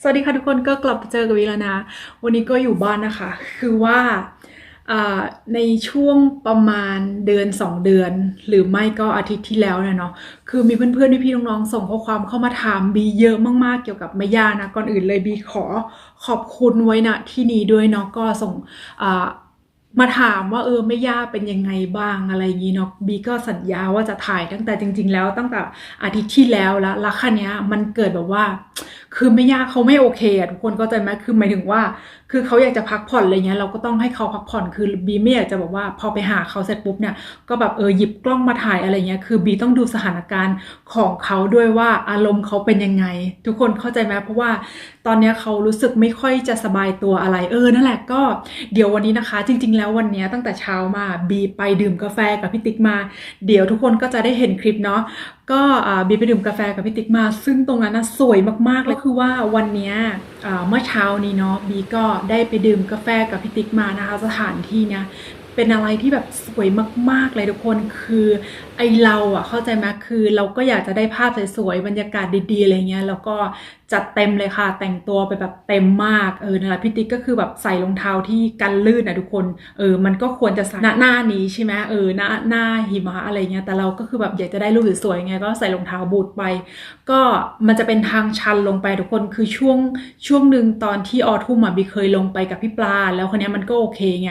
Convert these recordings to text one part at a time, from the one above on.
สวัสดีค่ะทุกคนก็กลับมาเจอกับวิแล้วนะ วันนี้ก็อยู่บ้านนะคะ คือว่าในช่วงประมาณเดือน 2 เดือน หรือไม่ก็อาทิตย์ที่แล้วเนาะคือมีเพื่อนๆพี่ๆน้องๆส่งข้อความเข้ามาถามบีเยอะมากๆเกี่ยวกับแม่ย่านะก่อนอื่นเลยบีขอขอบคุณไว้นะที่นี้ด้วยเนาะก็ส่งมาถามว่าเออไม่ย่าเป็นยังไงบ้างอะไรอย่างนี้เนาะบีก็สัญญาว่าจะถ่ายตั้งแต่จริง ๆ แล้วตั้งแต่อาทิตย์ที่แล้วแล้วล้วคันนี้ยมันเกิดแบบว่า คือไม่ย่าเขาไม่โอเคอะทุกคนก็ใจไหมคือหมายถึงว่า คือเขาอยากจะพักผ่อนอะไรเงี้ยเราก็ต้องให้เขาพักผ่อนคือบีไม่อยากจะบอกว่าพอไปหาเขาเสร็จปุ๊บเนี่ยก็แบบเออหยิบกล้องมาถ่ายอะไรเงี้ยคือบีต้องดูสถานการณ์ของเขาด้วยว่าอารมณ์เขาเป็นยังไง ทุกคนเข้าใจไหมเพราะว่าตอนเนี้ยเขารู้สึกไม่ค่อยจะสบายตัวอะไรเออนั่นแหละก็เดี๋ยววันนี้นะคะ จริง ๆ แล้ววันเนี้ยตั้งแต่เช้ามาบีไปดื่มกาแฟกับพี่ติ๊กมา เดี๋ยวทุกคนก็จะได้เห็นคลิปเนาะก็บีไปดื่มกาแฟกับพี่ติ๊กมา ซึ่งตรงนั้นนะสวยมากๆเลยคือว่าวันนี้เมื่อเช้านี้เนาะบีก็ได้ไปดื่มกาแฟกับพี่ติ๊กมานะคะ สถานที่เนี้ย เป็นอะไรที่แบบสวยมากๆเลยทุกคนคือไอเราอะเข้าใจไหมคือเราก็อยากจะได้ภาพสวยๆบรรยากาศดีๆอะไรเงี้ยแล้วก็จัดเต็มเลยค่ะ แต่งตัวไปแบบเต็มมากเออนั่นแหละพี่ติ๊กก็คือแบบใส่รองเท้าที่กันลื่นนะทุกคนเออมันก็ควรจะใส่หน้าหน้านี้ใช่ไหมเออหน้าหน้าหิมะอะไรเงี้ยแต่เราก็คือแบบอยากจะได้รูปสวยๆไงก็ใส่รองเท้าบูทไป ก็มันจะเป็นทางชันลงไปทุกคนคือช่วงช่วงหนึ่งตอนที่ออทุ่มอะบีเคยลงไปกับพี่ปลา แล้วคนนี้ยมันก็โอเคไง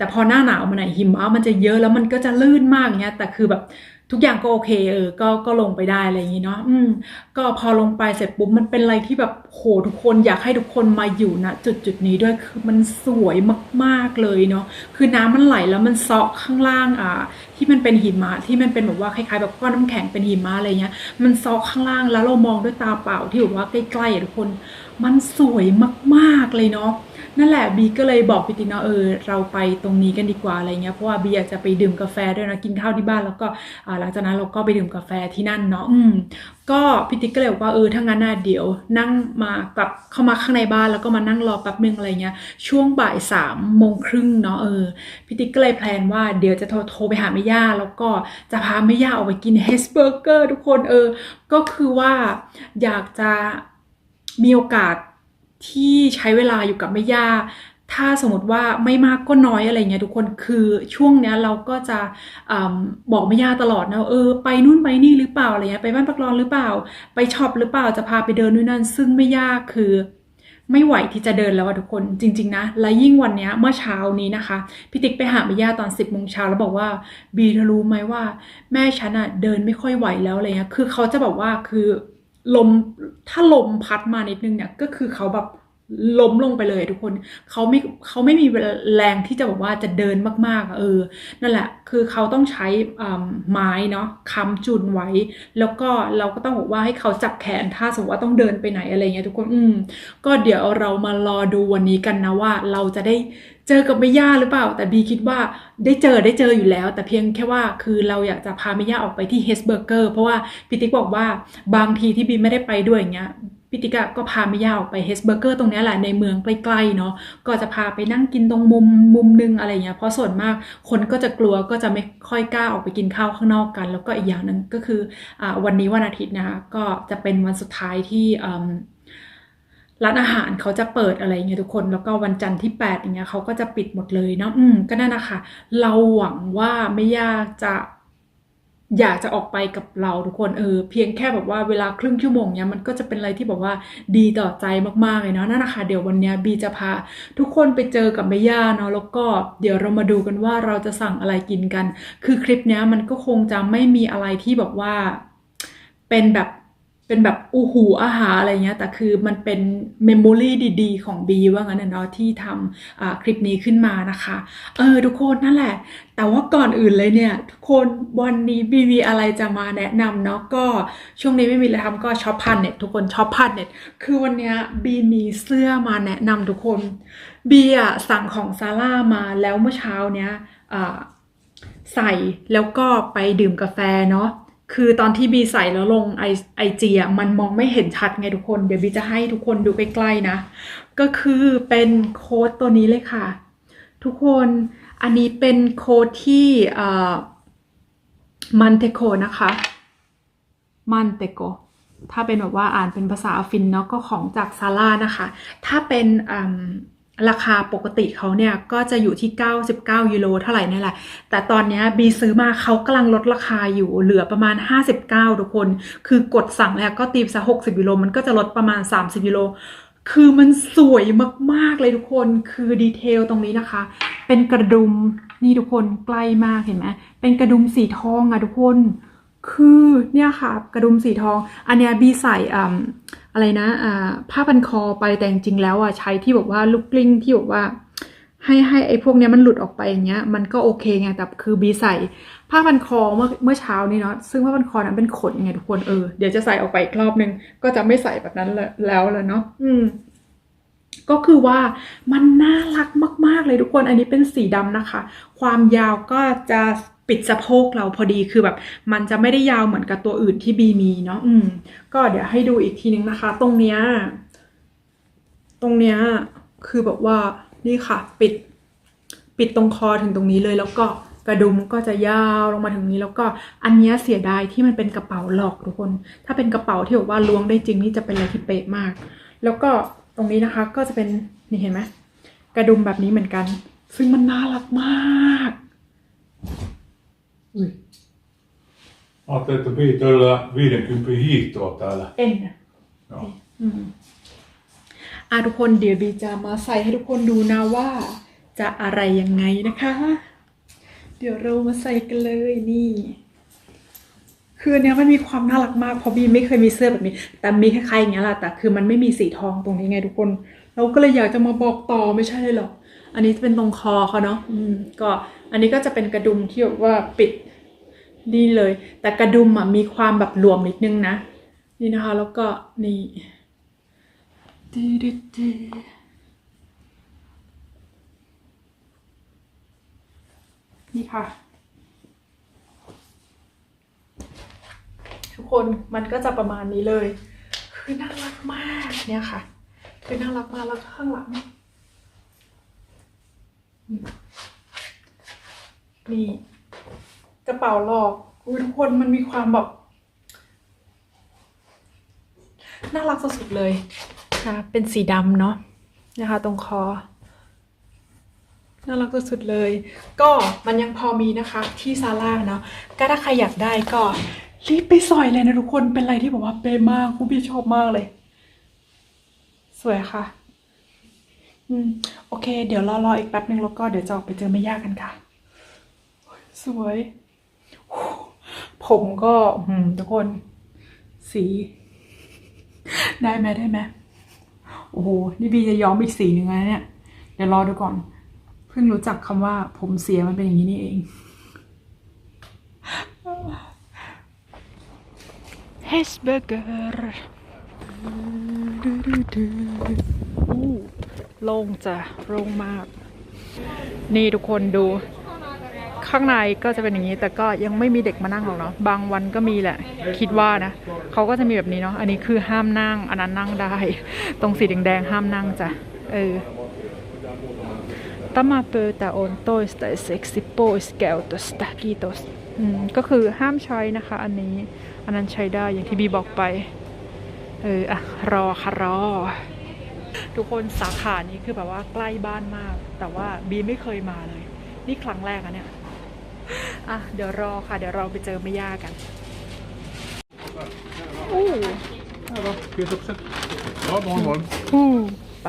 แต่พอหน้าหนาวมันไหนหิมะมันจะเยอะแล้วมันก็จะลื่นมากเงี้ยแต่คือแบบทุกอย่างก็โอเคเออ ก็ก็ลงไปได้อะไรอย่างงี้เนาะอืม ก็พอลงไปเสร็จปุ๊บมันเป็นอะไรที่แบบโหทุกคนอยากให้ทุกคนมาอยู่ณจุดจุดนี้ด้วยคือมันสวยมากๆเลยเนาะคือน้ำมันไหลแล้วมันซาะข้างล่างอ่า ที่มันเป็นหิมะที่มันเป็นแบบว่าคล้ายๆแบบก้อนน้ำแข็งเป็นหิมะอะไรเงี้ย มันซอกข้างล่างแล้วเรามองด้วยตาเปล่าที่แบบว่าใกล้ๆทุกคน มันสวยมากๆเลยเนาะ นั่นแหละบีก็เลยบอกพี่ติ๊กเนาะเออเราไปตรงนี้กันดีกว่าอะไรเงี้ยเพราะว่าบีอยากจะไปดื่มกาแฟด้วยนะกินข้าวที่บ้านแล้วก็หลังจากนั้นเราก็ไปดื่มกาแฟที่นั่นเนาะอืมก็พี่ติ๊กก็เลยบอกว่าเออถ้างั้นน่ะเดี๋ยว นั่งมากลับเข้ามาข้างในบ้านแล้วก็มานั่งรอแป๊บนึงอะไรเงี้ยช่วงบ่ายสามโมงครึ่งเนาะเออพี่ติ๊กก็เลยแพลนว่าเดี๋ยวจะโทรโทรไปหาแม่ย่าแล้วก็จะพาแม่ย่าออกไปกินเฮสเบอร์เกอร์ทุกคนเออ ก็คือว่าอยากจะมีโอกาส ที่ใช้เวลาอยู่กับแม่ย่า ถ้าสมมติว่าไม่มากก็น้อยอะไรเงี้ยทุกคนคือช่วงเนี้ยเราก็จะอบอกแม่ย่าตลอดนะเออไปนู่นไปนี่หรือเปล่าอะไรเงี้ยไปบ้านพักรอนหรือเปล่า ไปช็อปหรือเปล่าจะพาไปเดินนู่นนั่นซึ่งไม่ย่าคือไม่ไหวที่จะเดินแล้วอะทุกคนจริง ๆ นะ และยิ่งวันเนี้ยเมื่อเช้านี้นะคะพี่ติ๊กไปหาแม่ย่าตอน 10บโมงเช้าแล้วบอกว่าบีเธอรู้ไหมว่า แม่ฉันอะเดินไม่ค่อยไหวแล้วอะไรเงี้ยคือเขาจะบอกว่าคือ ลมถ้าลมพัดมานิดนึงเนี่ยก็คือเขาแบบล้มลงไปเลยทุกคนเขาไม่เขาไม่มีแรงที่จะบอกว่าจะเดินมากๆเออ นั่นแหละ คือเขาต้องใช้อ่าไม้เนาะค้ำจุนไว้ แล้วก็เราก็ต้องบอกว่าให้เขาจับแขนถ้าสมมติว่าต้องเดินไปไหนอะไรเงี้ยทุกคนอืมก็เดี๋ยวเรามารอดูวันนี้กันนะว่าเราจะได้ เจอกับแม่ย่าหรือเปล่า แต่บีคิดว่าได้เจอได้เจออยู่แล้ว แต่เพียงแค่ว่าคือเราอยากจะพาแม่ย่าออกไปที่เฮสเบอร์เกอร์เพราะว่าพี่ติ๊กบอกว่าบางทีที่บีไม่ได้ไปด้วยอย่างเงี้ยพี่ติ๊กะก็พาแม่ย่าออกไปเฮสเบอร์เกอร์ตรงนี้แหละในเมืองใกล้ๆเนาะก็จะพาไปนั่งกินตรงมุมมุมนึงอะไรเงี้ยเพราะส่วนมากคนก็จะกลัวก็จะไม่ค่อยกล้าออกไปกินข้าวข้างนอกกัน แล้วก็อีกอย่างหนึ่งก็คืออวันนี้วันอาทิตย์นะคะก็จะเป็นวันสุดท้ายที่ ร้านอาหารเขาจะเปิดอะไรเงี้ยทุกคน แล้วก็วันจันทร์ที่8อย่างเงี้ยเขาก็จะปิดหมดเลยเนาะอืมก็นั่นนะคะเราหวังว่าไม่ยากจะอยากจะออกไปกับเราทุกคนเออเพียงแค่แบบว่าเวลาครึ่งชั่วโมงเนี้ยมันก็จะเป็นอะไรที่แบบว่าดีต่อใจมากๆเลยเนาะนั่นนะคะเดี๋ยววันเนี้ยบีจะพาทุกคนไปเจอกับแม่ย่าเนาะแล้วก็เดี๋ยวเรามาดูกันว่าเราจะสั่งอะไรกินกัน คือคลิปเนี้ยมันก็คงจะไม่มีอะไรที่แบบว่าเป็นแบบ เป็นแบบอูหูอาหารอะไรเงี้ย แต่คือมันเป็นเมมโมรีดีๆ ของบีว่างั้นเนาะที่ทำคลิปนี้ขึ้นมานะคะ เออ ทุกคนนั่นแหละ แต่ว่าก่อนอื่นเลยเนี่ย ทุกคนวันนี้บีมีอะไรจะมาแนะนำเนาะก็ช่วงนี้ไม่มีอะไรทำก็ช็อปพันเน็ตทุกคนช็อปพันเน็ตคือวันเนี้ยบีมีเสื้อมาแนะนำทุกคนบีอะสั่งของซาร่ามาแล้วเมื่อเช้าเนี้ยใส่แล้วก็ไปดื่มกาแฟเนาะ คือตอนที่บีใส่แล้วลงไอไอจีอะมันมองไม่เห็นชัดไงทุกคน เดี๋ยวบีจะให้ทุกคนดูใกล้ๆนะ ก็คือเป็นโค้ดตัวนี้เลยค่ะ ทุกคนอันนี้เป็นโค้ดที่เอ่อมันเทโกนะคะมันเตโกถ้าเป็นแบบว่าอ่านเป็นภาษาฟินเนาะก็ของจากซาร่านะคะ ถ้าเป็นอืม ราคาปกติเขาเนี่ยก็จะอยู่ที่ 99 ยูโรเท่าไหร่นี่แหละ แต่ตอนนี้บีซื้อมาเขากำลังลดราคาอยู่เหลือประมาณ 59 ทุกคน คือกดสั่งแล้วก็ตีมซะ 60 ยูโรมันก็จะลดประมาณ 30 ยูโรคือมันสวยมากๆเลยทุกคนคือดีเทลตรงนี้นะคะ เป็นกระดุมนี่ทุกคนใกล้มากเห็นไหมเป็นกระดุมสีทองอะทุกคน คือเนี่ยค่ะ กระดุมสีทอง อันเนี้ยบีใส่อ่า อะไรนะอ่าผ้าพันคอไปแต่จริงๆแล้วอะใช้ที่แบบว่าลูกกลิ้งที่แบบว่า ให้ให้ไอ้พวกเนี้ยมันหลุดออกไปอย่างเงี้ย มันก็โอเคไงแต่คือบีใส่ผ้าพันคอเมื่อเมื่อเช้านี้เนาะซึ่งผ้าพันคอนั้นเป็นขนไงทุกคนเออเดี๋ยวจะใส่ออกไปอีกรอบนึงก็จะไม่ใส่แบบนั้นแล้วแล้วเลยเนาะอืมก็คือว่ามันน่ารักมาก ๆ เลยทุกคน อันนี้เป็นสีดำนะคะ ความยาวก็จะ ปิดสะโพกเราพอดีคือแบบ มันจะไม่ได้ยาวเหมือนกับตัวอื่นที่บีมีเนาะอืม ก็เดี๋ยวให้ดูอีกทีนึงนะคะ ตรงเนี้ยตรงเนี้ยคือแบบว่านี่ค่ะ ปิด ปิดตรงคอถึงตรงนี้เลยแล้วก็กระดุมก็จะยาวลงมาถึงนี้แล้วก็อันเนี้ยเสียดายที่มันเป็นกระเป๋าหลอกทุกคน ถ้าเป็นกระเป๋าที่แบบว่าล้วงได้จริงนี่จะเป็นอะไรที่เป๊ะมาก แล้วก็ตรงนี้นะคะก็จะเป็นนี่เห็นไหมกระดุมแบบนี้เหมือนกัน ซึ่งมันน่ารักมาก Ajattelin, että piti todella 50 hiihtoa täällä. เอ็น No. อืมอะทุกคนเดี๋ยวบีจะมาใส่ให้ทุกคนดูนะว่า จะอะไรยังไงนะคะ เดี๋ยวเรามาใส่กันเลยนี่ คืออันเนี้ยมันมีความน่ารักมากเพราะบีไม่เคยมีเสื้อแบบนี้ แต่มีคล้ายๆอย่างเงี้ยแหละแต่คือมันไม่มีสีทองตรงนี้ไงทุกคน เราก็เลยอยากจะมาบอกต่อไม่ใช่เลยหรอก อันนี้จะเป็นตรงคอเขาเนาะอืมก็อันนี้ก็จะเป็นกระดุมที่แบบว่าปิดนี่เลย แต่กระดุมอะมีความแบบหลวมนิดนึงนะ นี่นะคะ แล้วก็นี่ดืดดดนี่ค่ะ ทุกคนมันก็จะประมาณนี้เลย คือน่ารักมากเนี่ยค่ะ คือน่ารักมากแล้วก็ข้างหลัง นี่ กระเป๋าหลอกอุ้ยทุกคนมันมีความแบบน่ารักสุดๆเลยค่ะเป็นสีดำเนาะนะคะ ตรงคอน่ารักสุดๆเลย ก็มันยังพอมีนะคะที่ซาร่าเนาะก็ถ้าใครอยากได้ก็รีบไปสอยเลยนะทุกคนเป็นอะไรที่แบบว่าเป๊ะมากกูพี่ชอบมากเลย สวยค่ะ อืม โอเค เดี๋ยวรอรออีกแป๊บนึงแล้วก็เดี๋ยวจะออกไปเจอแม่ย่ากันค่ะ สวย ผมก็อืมทุกคน สี ได้ไหมได้ไหมโอ้โห นี่บีจะย้อมอีกสีหนึ่งแล้วเนี่ย เดี๋ยวรอดูก่อน เพิ่งรู้จักคำว่า ผมเสียมันเป็นอย่างนี้นี่เอง เฮสเบอร์เกอร์อู้ โล่งจะโล่งมาก นี่ทุกคนดู ข้างในก็จะเป็นอย่างนี้ แต่ก็ยังไม่มีเด็กมานั่งหรอกเนาะบางวันก็มีแหละ คิดว่านะเขาก็จะมีแบบนี้เนาะอันนี้คือห้ามนั่ง อันนั้นนั่งได้ ตรงสีแดงๆห้ามนั่งจ้ะเออ Tämä pöytä on toistaiseksi pois käytöstä. Kiitos. อืมก็คือห้ามใช้นะคะ อันนี้ อันนั้นใช้ได้อย่างที่บีบอกไป เอออะรอค่ะรอ ทุกคนสาขานี้คือแบบว่าใกล้บ้านมาก แต่ว่าบีไม่เคยมาเลย นี่ครั้งแรกอะเนี่ยอะเดี๋ยวรอค่ะ เดี๋ยวเราไปเจอแม่ย่ากันอู้ Täällä on kiitokset. No, moi moi. อู้ไป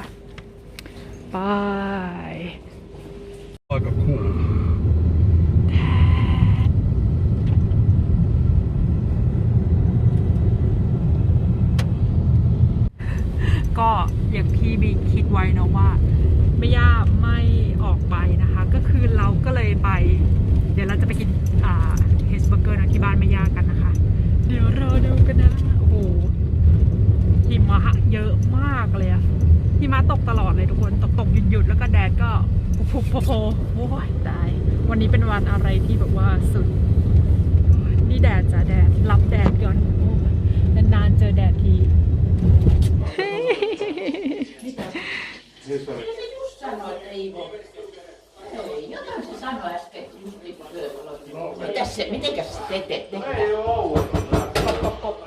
ไป Aika cool. ก็อย่างที่ บีคิดไว้นะว่าไม่ย่าไม่ออกไปนะคะ ก็คือเราก็เลยไป เดี๋ยวเราจะไปกินอ่าเฮสเบอร์เกอร์นะที่บ้านไม่ย่ากันนะคะ เดี๋ยวรอดูกันนะโอ้โหหิมะเยอะมากเลยอะหิมะตกตลอดเลยทุกคนตกตกหยุดหยุดแล้วก็แดดก็พุกๆโผล่โอ้ยตายวันนี้เป็นวันอะไรที่แบบว่าสุด นี่แดดจ้ะแดดรับแดดก่อนนานๆเจอแดดที Mitä? Mitä? se just sanoi, että Iivo. Ei, jotain se sanoi äsken, että just Iivo Syöpalo. Mitäs se, mitenkäs se te teette? tehdään? Ei oo Kop, kop, kop.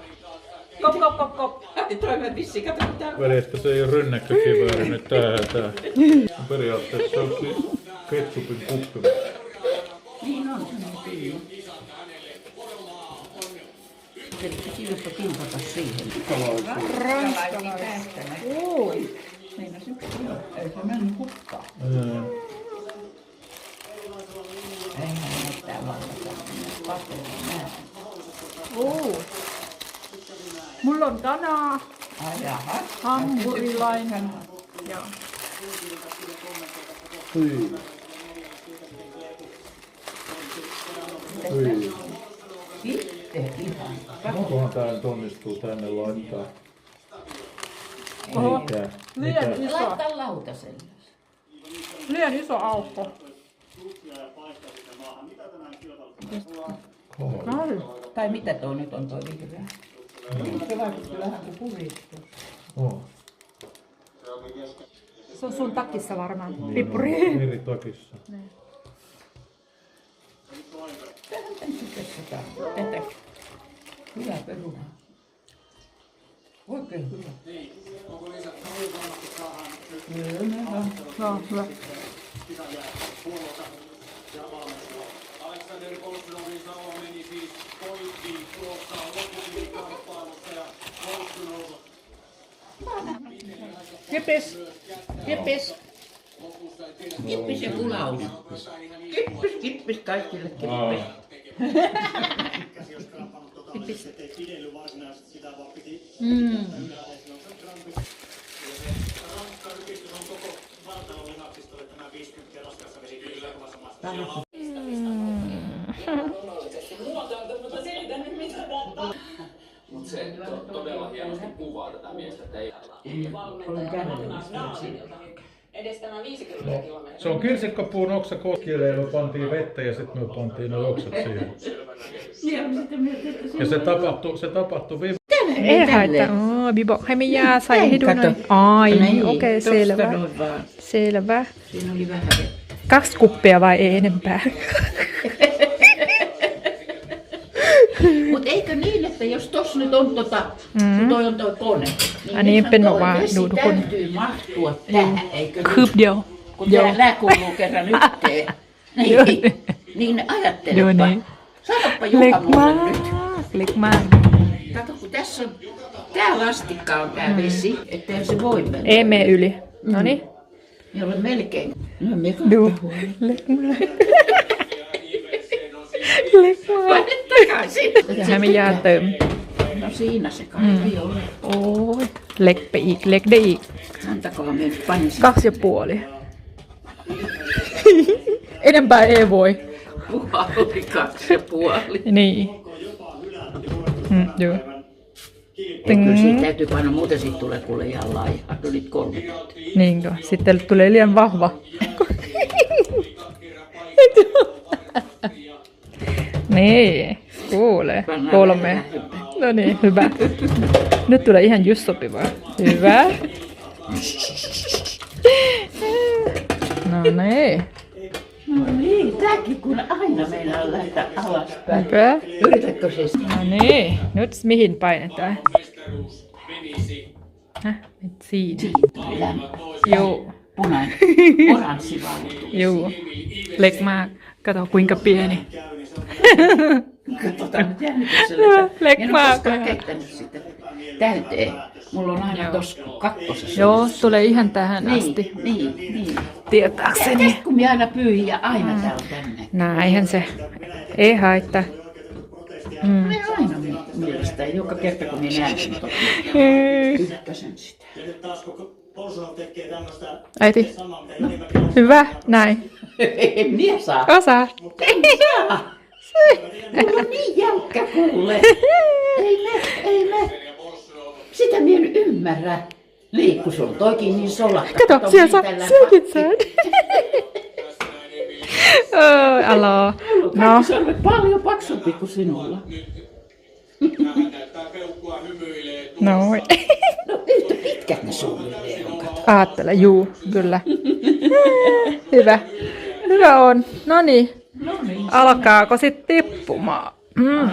Kop, kop, kop, kop. Ei toive vissi, kato kun täällä. Väli, että se ei oo rynnäkkökivääri niin nyt tää tää. Periaatteessa on siis ketsupin kuppi. Niin on. Eli kiinnostaa timpata siihen. Ranskalainen. Ranskalainen. Meinas yksi kilo. Ei se mennyt hukkaan. Eihän näyttää vallata. Paperia. Oo. Mulla on tänään Ai jaha. hampurilainen. Joo. Hyi. Hyi. Sitten ihan. Onkohan tää nyt onnistuu tänne laittaa? Eikä. Liian Mitä? iso. Laittaa lautaselle. Liian iso aukko. Oho. Ai. Tai mitä tuo nyt on tuo vihreä? Se vaikutti vähän kuin puristus. Oho. Se on sun takissa varmaan. Pippuri. Eri takissa. Tähän sitten tätä. Tätä. Hyvä peruna. Ой, Kyllä, Alexander Kolstunovin sauma meni siis ja Kippis ja kulaus. Kippis, kippis kaikille, kippis. Mm. Mutta se to, todella hienosti kuvaa tätä miestä, että ei Olen kävellyt siinä. Se on kirsikkapuun oksa koskieleilu, pantiin vettä ja sitten me pantiin ne oksat siihen. Ja se tapahtui, se tapahtui viime... Ei haittaa. Oh, Bibo, ให้ไม่ยาใส่ให้ดูหน่อยอ๋ออย่างนี้โอเค selvä. Noin vaan. Selvä. Siinä oli vähän vettä. Kaksi kuppia vai ei enempää? Mutta eikö niin, että jos tos nyt on tota, mm. toi on toi kone, niin, Ah, niin, nythän Penno toi vaan vesi duudu kone. täytyy mahtua tähän, eikö Kyp niin? dio. Kun Joo. tää kuuluu kerran yhteen. Joo. niin, niin Joo, ajattelepa. niin. Sanoppa Juha Leg mulle maa. nyt. Leg maa. Kato, kun tässä on, tää lastikka on tää vesi, ettei se voi mennä. Ei mene yli. No niin. Me olen melkein. No me Du. kahta huolella. Leg maa. Leg maa. Pane takaisin. จะให้ไม่ยาเติม No siinä se kaikki oli. โอ้ยเล็กไปอีกเล็กได้อีก Antakaa me nyt panin sen. Kaksi ja puoli. Enempää ei voi. Puoli kaksi ja puoli. Niin. Mm, joo. Kyllä siitä täytyy painaa, muuten siitä tulee kuule ihan laiha. Tulit kolme. Niinkö? Sitten tulee liian vahva. niin, kuule. Kolme. No niin, hyvä. Nyt tulee ihan just sopivaa. Hyvä. No niin, No niin, tääkin kun aina meinaa lähteä alaspäin. hyvä. Yritätkö se? No niin, nyt mihin painetaan? Häh? Nyt siinä. Lämpö. Joo, Punainen. Oranssi valutu. joo. Leg mạc. Kato kuinka pieni. Katsotaan nyt jännityksellä. Leg En ole mạc. koskaan keittänyt sitä täyteen. Mulla on aina tossa kakkosessa. Joo, tulee ihan tähän asti. Niin, niin, niin. Tietääkseni. Tiedätkö, kun minä aina pyyhin ja aina tää on tänne. Näinhän se. Ei haittaa. Mm. aina mi- mielestäni, joka kerta kun minä näen sen ykkösen sitä. Äiti. Hyvä, näin. En minä saa. Osaa. En saa. Mulla on niin jäykkä kuule. Ei me, ei me. Sitä minä en ymmärrä. Liikku sun toikin niin solakka. Kato, siellä saa, saat. Oi, alo. No, No. Se on paljon paksumpi kuin sinulla. Hymyilee. noin. No yhtä pitkät ne suunnilleen on. Kato. Aattele, juu, kyllä. Hyvä. Hyvä on. No niin. No niin. Alkaako sitten tippumaan? Mm.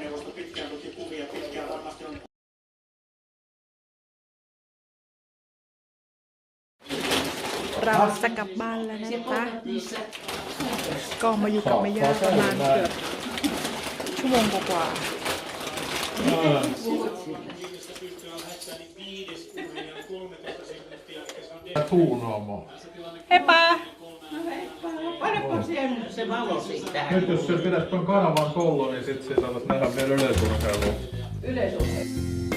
neuvosto pitkään tuki kuvia, pitkään varmasti on Rauhassa กลับบ้านแล้วนะ Se จ๊ะ poltat niissä ก็มาอยู่กับแม่ย่าประมาณเกือบชั่วโมงกว่า Tuunaamo.ๆเ Heippa! No heippa. Paneppa siihen se valo siitä. Nyt jos sen pidät ton kanavan tuolla, niin sit sä saatat nähdä vielä yleisurheilua. Yleisurheilua.